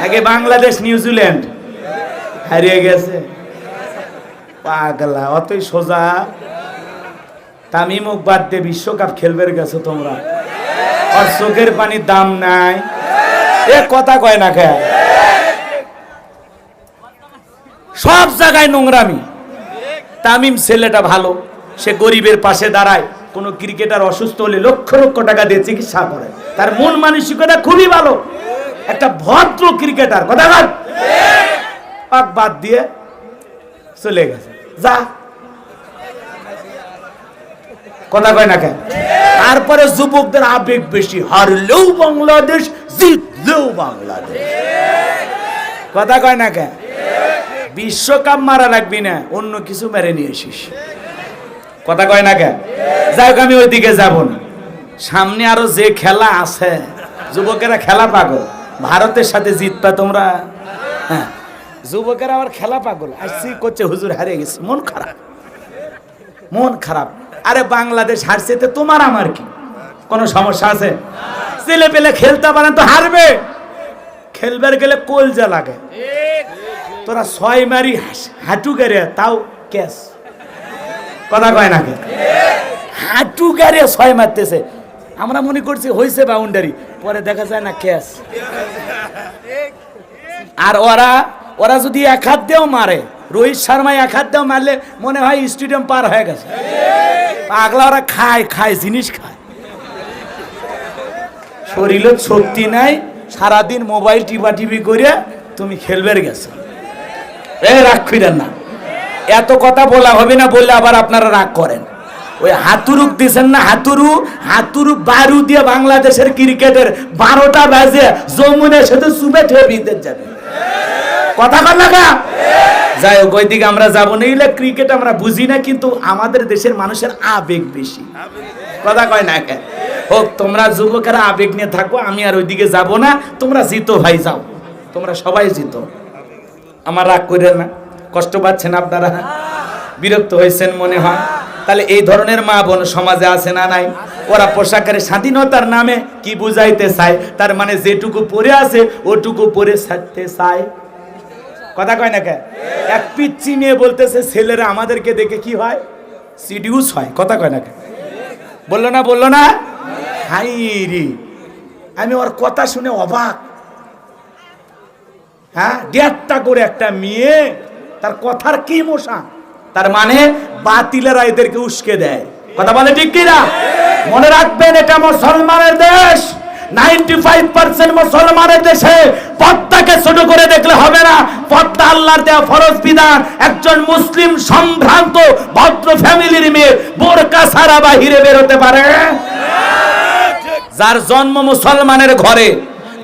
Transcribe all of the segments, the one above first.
নাকি বাংলাদেশ নিউজিল্যান্ড হারিয়ে গেছে। পাগলা, অতই সোজা। তামিমুক বাদ দিয়ে বিশ্বকাপ খেলবে গেছো তোমরা। আর চোখের পানির দাম নাই। এ কথা কয় না খেয়া সব জায়গায় নোংরামি। তামিম ছেলেটা ভালো, সে গরিবের পাশে দাঁড়ায়। কোনো ক্রিকেটার অসুস্থ হলে লক্ষ লক্ষ টাকা দিয়ে চিকিৎসা করে। তার মন মানসিকতা খুবই ভালো। একটা ভদ্র ক্রিকেটার, কথা বল। পাক বাদ দিয়ে চলে গেছে। যা। কথা কয় না কেন? তারপরে যুবকদের আবেগ বেশি। হারলেও বাংলাদেশ, জিতলেও বাংলাদেশ। কথা কয় না কেন? বিশ্বকাপ মারা লাগবি না, অন্য কিছু মেরে নিয়ে এসিস কথা কয় না কে যাই হোক, আমি ওইদিকে যাব না। সামনে আরও যে খেলা আছে, যুবকেরা খেলা পাগল। ভারতের সাথে জিতবা তোমরা? হ্যাঁ। যুবকেরা আবার খেলা পাগল। আসছি, করছে, হুজুর হারিয়ে গেছে। মন খারাপ। মন খারাপ। আরে বাংলাদেশ হারছে, তো তোমার আমার কি? কোনো সমস্যা আছে? ছেলে পেলে খেলতে পারেন তো হারবে। খেলবার গেলে কলজা লাগে। তোরা ছয় মারি হাঁটু গেড়ে, তাও ক্যাশ কথা কয় না কে? হাঁটু গেড়ে ছয় মারতেছে। আমরা মনে করছি হয়েছে বাউন্ডারি পরে দেখা যায় না ক্যাশ আর ওরা ওরা যদি এক হাত দিয়েও মারে, রোহিত শর্মা এক হাত দিয়েও মারলে মনে হয় স্টেডিয়াম পার হয়ে গেছে। পাগলা ওরা খায় খায়, জিনিস খায়। শরীরে শক্তি নাই, সারাদিন মোবাইল টিপা টিপি করে তুমি খেলবে গেছো। এ রাগ করেন না। এত কথা বলা হবে না, বললে আবার আপনারা রাগ করেন। ওই হাতুরুক দিছেন না হাতুরু? হাতুরু বারু দিয়ে বাংলাদেশের ক্রিকেটের বারোটা বাজে যমুনের সাথে সুবে ঠেয়ে যাবে কথা কর লাগা যাই হোক, ওইদিকে আমরা যাব না। এগুলো ক্রিকেট আমরা বুঝি না, কিন্তু আমাদের দেশের মানুষের আবেগ বেশি। কথা কয় না কে হোক, তোমরা যুবকেরা আবেগ নিয়ে থাকো, আমি আর ওইদিকে যাব না। তোমরা জিতো ভাই, যাও। তোমরা সবাই জিতো। আমার রাগ করে না, কষ্ট পাচ্ছেন আপনারা? বিরক্ত হয়েছেন মনে হয়। তাহলে এই ধরনের মা বোন সমাজে আছে না নাই? ওরা পোশাকের স্বাধীনতার নামে কি বুঝাইতে চায়? তার মানে যেটুকু পরে আছে, ওটুকু পরে ছাড়তে চায়। কথা কয় না কে এক পিচ্ছি মেয়ে বলতেছে, ছেলেরা আমাদেরকে দেখে কি হয়? সিডিউস হয়। কথা কয় না কে বলল না বলল না? হাইরি আমি ওর কথা শুনে অবাক। হ্যাঁ দেড়টা করে একটা মেয়ে, তার কথার কি মশা? তার মানে বাতিলেরা এদেরকে উস্কে দেয়। কথা বলে ঠিক কিনা? মনে রাখবেন এটা মুসলমানের দেশ। নাইনটি ফাইভ পার্সেন্ট মুসলমানের দেশে পদ্মাকে ছোট করে দেখলে হবে না। পদ্মা আল্লাহর ফরজ বিধান। একজন মুসলিম সম্ভ্রান্ত, ভদ্র ফ্যামিলির মেয়ে বোরকা সারা বাহিরে বেরোতে পারে? যার জন্ম মুসলমানের ঘরে,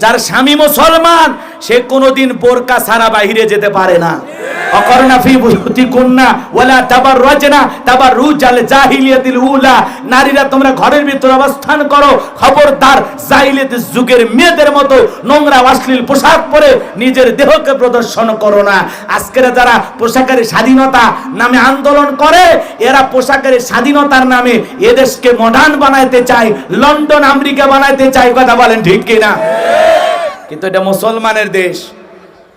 যার স্বামী মুসলমান, সে কোনোদিন বোরকা সারা বাহিরে যেতে পারে না। অকর্ণা ফি বুয়ুতি কুন্না ওয়ালা তাবাররাজনা তাবাররুজাল জাহিলিয়াতিল উলা নারীরা তোমরা ঘরের ভিতর অবস্থান করো। খবরদার যুগের মেয়েদের মতো নোংরা অশ্লীল পোশাক পরে নিজের দেহকে প্রদর্শন করো না। আজকের যারা পোশাকের স্বাধীনতা নামে আন্দোলন করে, এরা পোশাকের স্বাধীনতার নামে এদেশকে মডার্ন বানাইতে চায়, লন্ডন, আমেরিকা বানাইতে চায়। কথা বলেন ঠিক কিনা? কিন্তু এটা মুসলমানের দেশ।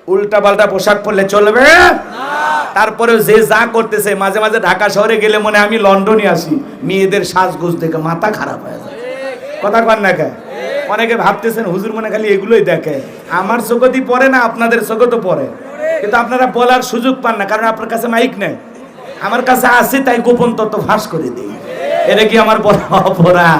উল্টা পাল্টা পোশাক পরলে চলবে? তারপরে যে যা করতেছে, মাঝে মাঝে ঢাকা শহরে গেলে মনে আমি লন্ডনে আসি। মেয়েদের সাজগোজ দেখে মাথা খারাপ হয়ে যায়। কথা কন না কে অনেকে ভাবতেছেন, হুজুর মনে খালি এগুলোই দেখে। আমার চোখতি পড়ে না, আপনাদের চোখে পড়ে। কিন্তু আপনারা বলার সুযোগ পান না, কারণ আপনার কাছে মাইক নেই। আমার কাছে আছে, তাই গোপন তত্ত্ব ফাঁস করে দিই। এটা কি আমার বড় অপরাধ?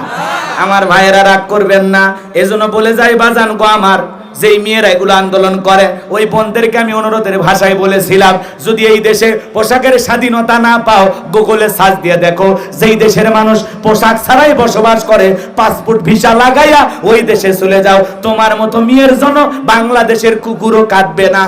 আমার ভাইয়েরা রাগ করবেন না। এজন্য বলে যাই, বাজান গো আমার, যেই মেয়েরা এগুলো আন্দোলন করে, ওই বোনদেরকে আমি অনুরোধের ভাষায় বলেছিলাম, যদি এই দেশে পোশাকের স্বাধীনতা না পাও, গুগলে সার্চ দিয়ে দেখো, যেই দেশের মানুষ পোশাক ছাড়াই বসবাস করে, পাসপোর্ট ভিসা লাগাইয়া ওই দেশে চলে যাও। তোমার মতো মেয়ের জন্য বাংলাদেশের কুকুরও কাটবে না।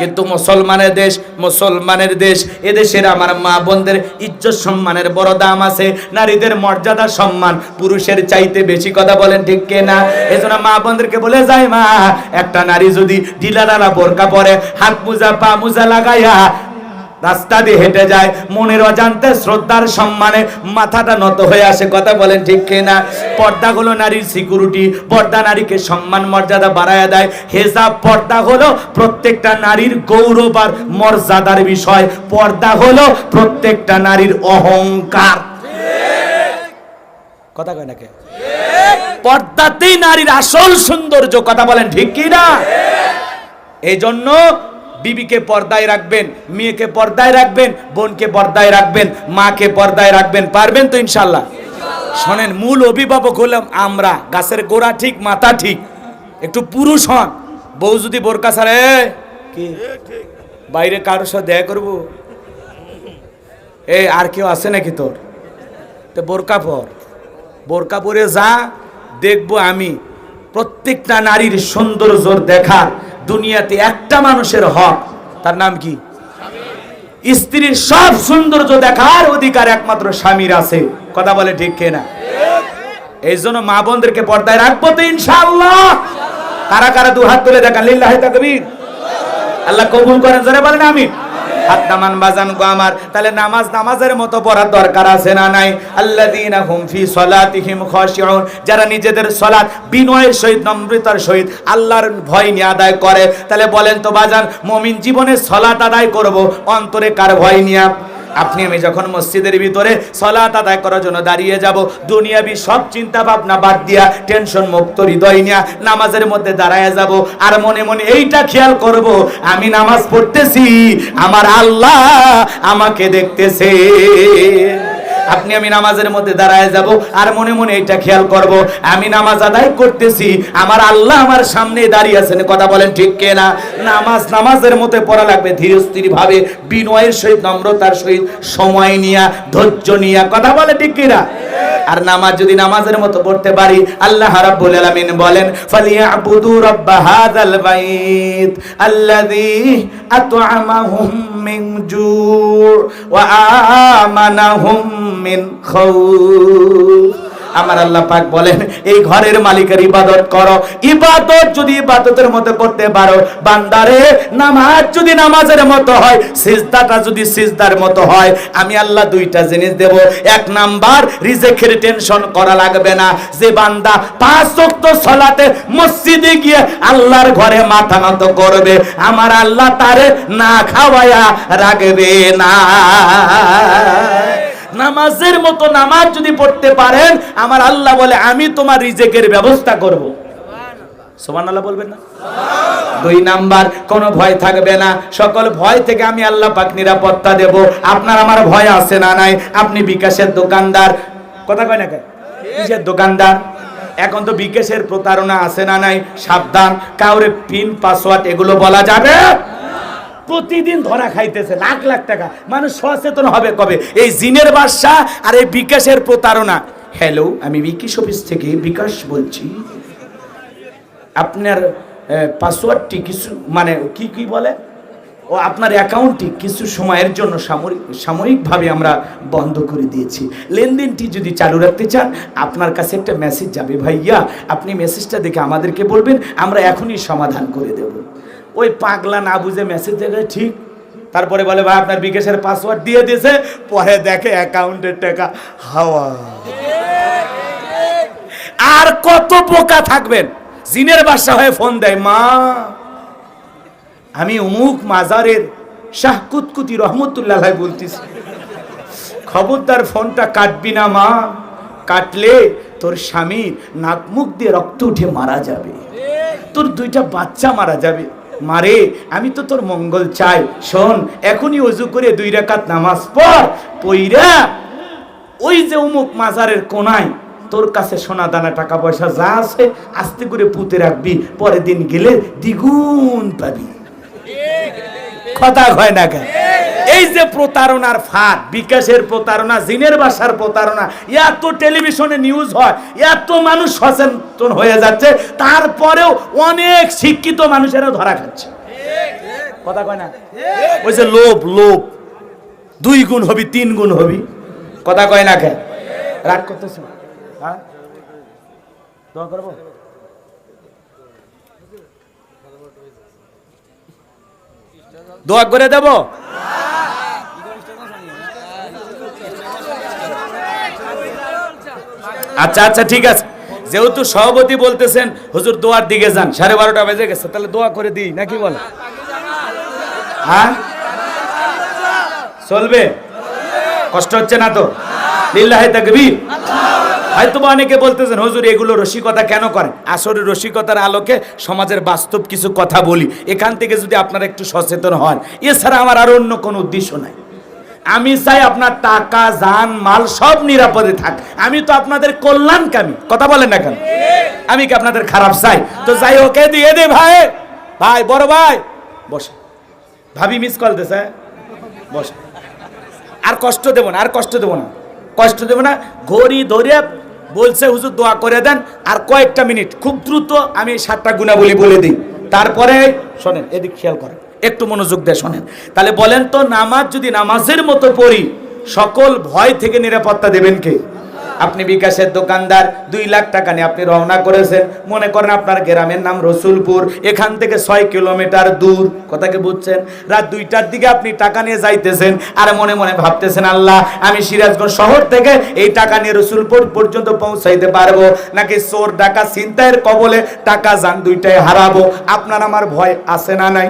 কিন্তু মুসলমানের দেশ মুসলমানের দেশ। এদেশের আমার মা বোনদের ইজ্জত সম্মানের বড় দাম আছে। নারীদের মর্যাদা সম্মান পুরুষের চাইতে বেশি কথা বলেন ঠিক কে না এজন্য মা বোনদেরকে বলে যায় মা, একটা নারী যদি ঢিলাডালা বোরকা পরে, হাত মোজা, পা মোজা লাগাইয়া রাস্তা দিয়ে হেঁটে যায়, মনের অজান্তে শ্রদ্ধার সম্মানে মাথাটা নত হয়ে আসে, কথা বলেন ঠিক কিনা? পর্দা হলো নারীর সিকিউরিটি, পর্দা নারীকে সম্মান মর্যাদা বাড়ায় দেয়। হেজাব পর্দা হলো প্রত্যেকটা নারীর গৌরব আর মর্যাদার বিষয়। পর্দা হলো প্রত্যেকটা নারীর অহংকার। কথা কয় নাকি পর্দাতেই নারীর আসল সৌন্দর্য, কথা বলেন ঠিক কি না এই জন্য বিবিকে পর্দায় রাখবেন, মেয়েকে পর্দায় রাখবেন, বোনকে পর্দায় রাখবেন, মাকে পর্দায় রাখবেন, পারবেন তো ইনশাল্লাহ? শোনেন, মূল অভিভাবক হলাম আমরা, গাছের গোড়া ঠিক, মাথা ঠিক, একটু পুরুষ হন, বউ যদি বোরকা ছাড়ে কি? বাইরে কারোর সাথে দেয়া করব? এই আর কেউ আছে নাকি তোর? তো বোরকা পর, বোরকা পরে যা, দেখব আমি, প্রত্যেকটা নারীর সৌন্দর্য দেখা দুনিয়াতে একটা মানুষের হক, তার নাম কি? স্ত্রীর সব সৌন্দর্য দেখার অধিকার একমাত্র স্বামীর আছে। কথা বলে ঠিক না এই জন্য মা বোনদেরকে পর্দায় রাখব তো ইনশাআল্লাহ। কারা কারা দু হাত তুলে দেখা লিল্লাহ তাকবীর। আল্লাহ কবুল করেন, জোরে বলেন আমি হাত দামান বাজান গো আমার, তাহলে নামাজ নামাজের মতো পড়ার দরকার আছে না নাই? আল্লাদিনা হুম ফি সলাতিহিম খাশিউন, যারা নিজেদের সলাত বিনয়ের সহিত, নম্রতার সহিত আল্লাহর ভয় নিয়ে আদায় করে, তাহলে বলেন তো বাজান, মমিন জীবনে সলাত আদায় করব, অন্তরে কার ভয় নিয়ে? আপনি, আমি যখন মসজিদের ভিতরে সলাত আদায় করার জন্য দাঁড়িয়ে যাব, দুনিয়াবি সব চিন্তা ভাবনা বাদ দিয়া, টেনশন মুক্ত হৃদয় নিয়া নামাজের মধ্যে দাঁড়ায় যাব, আর মনে মনে এইটা খেয়াল করব, আমি নামাজ পড়তেছি, আমার আল্লাহ আমাকে দেখতেছে। আপনি, আমি নামাজের মধ্যে দাঁড়ায় যাব আর মনে মনে এটা খেয়াল করব, আমি নামাজ আদায় করতেছি, আমার আল্লাহ আমার সামনে দাঁড়িয়ে আছেন। কথা বলেন ঠিক কে না নামাজ নামাজের মধ্যে পড়া লাগবে ধীর স্থির ভাবে বিনয়ের সহিত, নম্রতার সহিত, সময় নিয়া, ধৈর্য নিয়া। কথা বলে ঠিক কিনা? আর নামাজ যদি নামাজের মতো পড়তে পারি, আল্লাহ রাব্বুল আলামিন বলেন, ফালিয়াবুদু রাব্ব হাযাল বাইত আল্লাযী আত'আমাহুম মিন জু' ওয়া আমানাহুম মিন খাউফ আমার আল্লাহ পাক বলেন, এই ঘরের মালিকের ইবাদত করো। ইবাদত যদি ইবাদতের মতো করতে পারো, বান্দারে, নামাজ যদি নামাজের মতো হয়, সিজদাটা যদি সিজদার মতো হয়, আমি আল্লাহ দুইটা জিনিস দেব। এক নাম্বার, রিজেকের টেনশন করা লাগবে না। যে বান্দা পাঁচ ওয়াক্ত সালাতে মসজিদে গিয়ে আল্লাহর ঘরে মাথা নত করবে, আমার আল্লাহ তারে না খাওয়ায়া রাখবে না। নামাজের মতো নামাজ যদি পড়তে পারেন, আমার আল্লাহ বলে, আমি তোমার রিজেকের ব্যবস্থা করব। দুই নাম্বার, কোনো ভয় থাকবে না। সকল ভয় থেকে আমি আল্লাহ নিরাপত্তা আপনার আমার ভয় আছে না নাই? আপনি বিকাশের দোকানদার। কথা কয় না দোকানদার। এখন তো বিকাশের প্রতারণা আছে না নাই? সাবধান। কাউরে পিন, পাসওয়ার্ড, এগুলো বলা যাবে? প্রতিদিন ধরা খাইতেছে, লাখ লাখ টাকা। মানুষ সচেতন হবে কবে? এই জিনের বাদশা আর এই বিকাশের প্রতারণা। হ্যালো আমি বিকাশ অফিস থেকে বিকাশ বলছি। আপনার পাসওয়ার্ডটি কিছু মানে কি কি বলে? ও, আপনার অ্যাকাউন্টটি কিছু সময়ের জন্য সামরিক সাময়িকভাবে আমরা বন্ধ করে দিয়েছি। লেনদেনটি যদি চালু রাখতে চান, আপনার কাছে একটা মেসেজ যাবে, ভাইয়া, আপনি মেসেজটা দেখে আমাদেরকে বলবেন, আমরা এখনই সমাধান করে দেব। ওই পাগলা না বুঝে মেসেজ দেখে ঠিক। তারপরে বলে, ভাই, আপনার বিকাশের পাসওয়ার্ড দিয়ে দিয়েছে। পরে দেখে অ্যাকাউন্টের টাকা হাওয়া। আর কত পোকা থাকবেন? জিনের বাসা হয়ে ফোন দেয়, মা, আমি অমুক মাজারের শাহ কুতকুতি রহমতুল্লাহ বলতেছি। খবরদার ফোনটা কাটবি না, মা। কাটলে তোর স্বামী নাক মুখ দিয়ে রক্ত উঠে মারা যাবে। তোর দুইটা বাচ্চা মারা যাবে। মারে, আমি তো তোর মঙ্গল চাই। শোন, এখনই অজু করে দুই রাকাত নামাজ পড়, পইরা ওই যে উমুক মাজারের কোনায় তোর কাছে সোনা দানা টাকা পয়সা যা আছে আস্তে করে পুঁতে রাখবি, পরের দিন গেলে দ্বিগুণ পাবি। কথা হয় না কেন? এই যে প্রতারণার ফাঁদ, বিকাশের প্রতারণা, জিনের বাসার প্রতারণা, এত টেলিভিশনে নিউজ হয়, এত মানুষ সচেতন হয়ে যাচ্ছে, তারপরেও অনেক শিক্ষিত মানুষেরা ধরা খাচ্ছে। কথা কয় না? ওই যে লোভ লোভ। দুই গুণ হবি, তিন গুণ হবি। কথা কয় না কেন রাগ করতেছ? হ্যাঁ? দোয়া দোয়া করে দেব? আচ্ছা আচ্ছা ঠিক আছে। যেহেতু সভাপতি বলতেছেন, হুজুর দোয়ার দিকে যান, সাড়ে বারোটা বেজে গেছে, তাহলে দোয়া করে দিই, নাকি বল হ্যাঁ? চলবে? কষ্ট হচ্ছে না তো? হয়তো অনেকে বলতেছেন, হুজুর, এগুলো রসিকতা কেন করেন? আসলে রসিকতার আলোকে সমাজের বাস্তব কিছু কথা বলি। এখান থেকে যদি আপনারা একটু সচেতন হন, এছাড়া আমার আর অন্য কোনো উদ্দেশ্য নাই। আমি চাই আপনার টাকা, যান, মাল সব নিরাপদে থাক। আমি তো আপনাদের কল্যাণকামী কথা বলেন না কেন? আমি কি আপনাদের খারাপ চাই? তো যাই ওকে দিয়ে দে ভাই। ভাই, বড় ভাই। বসে। ভাবি মিস কল দেছে বসে। আর কষ্ট দেব না, আর কষ্ট দেব না। কষ্ট দেব না, ঘড়ি ধরে বলছে, হুজুর, দোয়া করে দেন। আর কয়েকটা মিনিট, খুব দ্রুত আমি সাতটা গুণাবলী বলে দিই। তারপরে, শোনেন, এদিক খেয়াল করেন। একটু মনোযোগ দিয়ে শোনেন। তাহলে বলেন তো, নামাজ যদি নামাজের মতো পড়ি, সকল ভয় থেকে নিরাপত্তা দেবেন কে? আপনি বিকাশের দোকানদার, দুই লাখ টাকা নিয়ে আপনি রওনা করেছেন। মনে করেন আপনার গ্রামের নাম রসুলপুর, এখান থেকে ছয় কিলোমিটার দূর। কথাকে বুঝছেন? রাত দুইটার দিকে আপনি টাকা নিয়ে যাইতেছেন আর মনে মনে ভাবতেছেন, আল্লাহ, আমি সিরাজগঞ্জ শহর থেকে এই টাকা নিয়ে রসুলপুর পর্যন্ত পৌঁছাইতে পারব। নাকি চোর ডাকা চিন্তায়ের কবলে টাকা যান দুইটাই হারাবো? আপনার আমার ভয় আছে না নাই?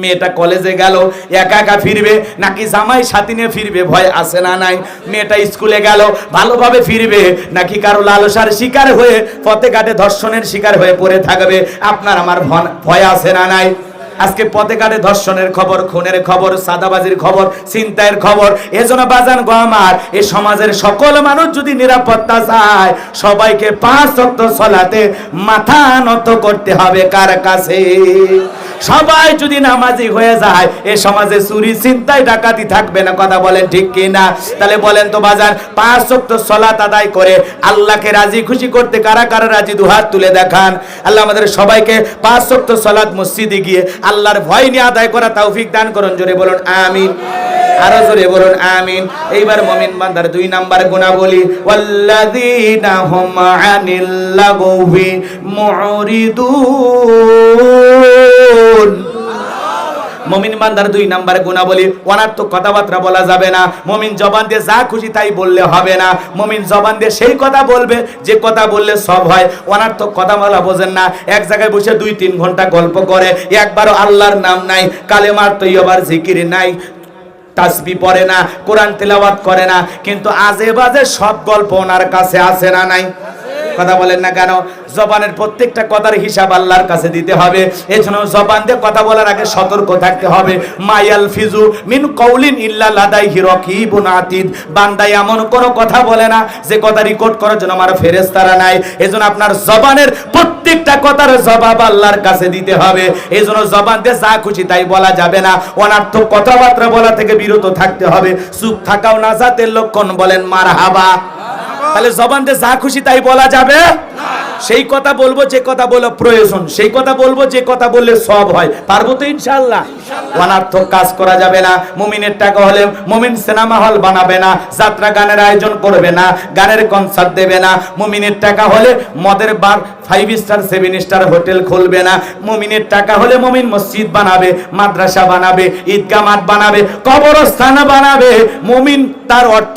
মেয়েটা কলেজে গেল, একা একা ফিরবে, নাকি জামাই সাথী নিয়ে ফিরবে? ভয় আছে না নাই? মেয়েটা স্কুলে গেল, ভালোভাবে ফিরবে, নাকি কারও লালসার শিকার হয়ে পথে ঘাটে ধর্ষণের শিকার হয়ে পড়ে থাকবে? আপনার আমার ভয় আছে না নাই? আজকে পথে ঘাটে ধর্ষণের খবর, খুনের খবর, সাদাবাজির খবর চিন্তায়ের খবর এজন্য বাজান গো আমার এই সমাজের সকল মানুষ যদি নিরাপত্তা চায়, সবাইকে পাঁচ শক্ত সলাতে মাথা নত করতে হবে কার কাছে? সবাই যদি নামাজি হয়ে যায়, এ সমাজে চুরি চিন্তায় ডাকাতি থাকবে না। কথা বলেন ঠিক কি না তাহলে বলেন তো বাজার পাঁচ শক্ত সলাত আদায় করে আল্লাহকে রাজি, খুশি করতে কারা কারা রাজি? দুহাত তুলে দেখান। আল্লাহ আমাদের সবাইকে পাঁচ শক্ত সলাত মসজিদে গিয়ে আল্লাহর ভয় নিয়ে আদায় করা তৌফিক দান করুন। জোরে বলুন, আমিন। আরও জোরে বলুন, আমিন। এইবার মমিন বান্দার দুই নাম্বার গুণা বলি ওয়াল্লাযীনা হুম আনিল লাগবি মুরিদুন। মমিন বান্দার দুই নাম্বার গুণা বলি অনার্থক কথাবার্তা বলা যাবে না। মমিন জবান দিয়ে যা খুশি তাই বললে হবে না। মমিন জবান দিয়ে সেই কথা বলবে, যে কথা বললে সব হয়। অনার্থক কথা বলা বোঝেন না। এক জায়গায় বসে দুই তিন ঘণ্টা গল্প করে, একবারও আল্লাহর নাম নাই, কালেমার তৈয়বার জিকির নাই, তাসবি পড়ে না, কোরআন তেলাওয়াত করে না, কিন্তু আজে বাজে সব গল্প ওনার কাছে আছে না নাই? কথা বলেন না কেন? জবানের প্রত্যেকটা কথার হিসাব আল্লাহর কাছে দিতে হবে। এজন্য জবান দিয়ে কথা বলার আগে সতর্ক থাকতে হবে। মায়াল ফিজু মিন কৌলিন ইল্লা লাদাই হিরকিবুন আতিদ। বান্দা এমন কোনো কথা বলে না, যে কথা রেকর্ড করার জন্য আমার ফেরেশতারা নাই। এজন্য আপনার জবানের প্রত্যেকটা কথার জবাব আল্লাহর কাছে দিতে হবে। এজন্য জবান দিয়ে যা খুশি তাই বলা যাবে না। অনার্থক কথাবার্তা বলা থেকে বিরত থাকতে হবে। চুপ থাকাও নাজাতের লক্ষণ বলেন মারহাবা। তাহলে জবান দিয়ে যা খুশি তাই বলা যাবে? সেই কথা বলব, যে কথা বলা প্রয়োজন। সেই কথা বলব, যে কথা বললে সব হয়। পারব তো ইনশাল্লাহ অনার্থক কাজ করা যাবে না। মুমিনের টাকা হলে মুমিন সিনেমা হল বানাবে না। যাত্রা গানের আয়োজন করবে না। গানের কনসার্ট দেবে না। মুমিনের টাকা হলে মদের bar five star seven star hotel খুলবে না। মুমিনের টাকা হলে মুমিন মসজিদ বানাবে, মাদ্রাসা বানাবে, ঈদগাহ মাঠ বানাবে, কবরস্থান বানাবে। মুমিন তার অর্থ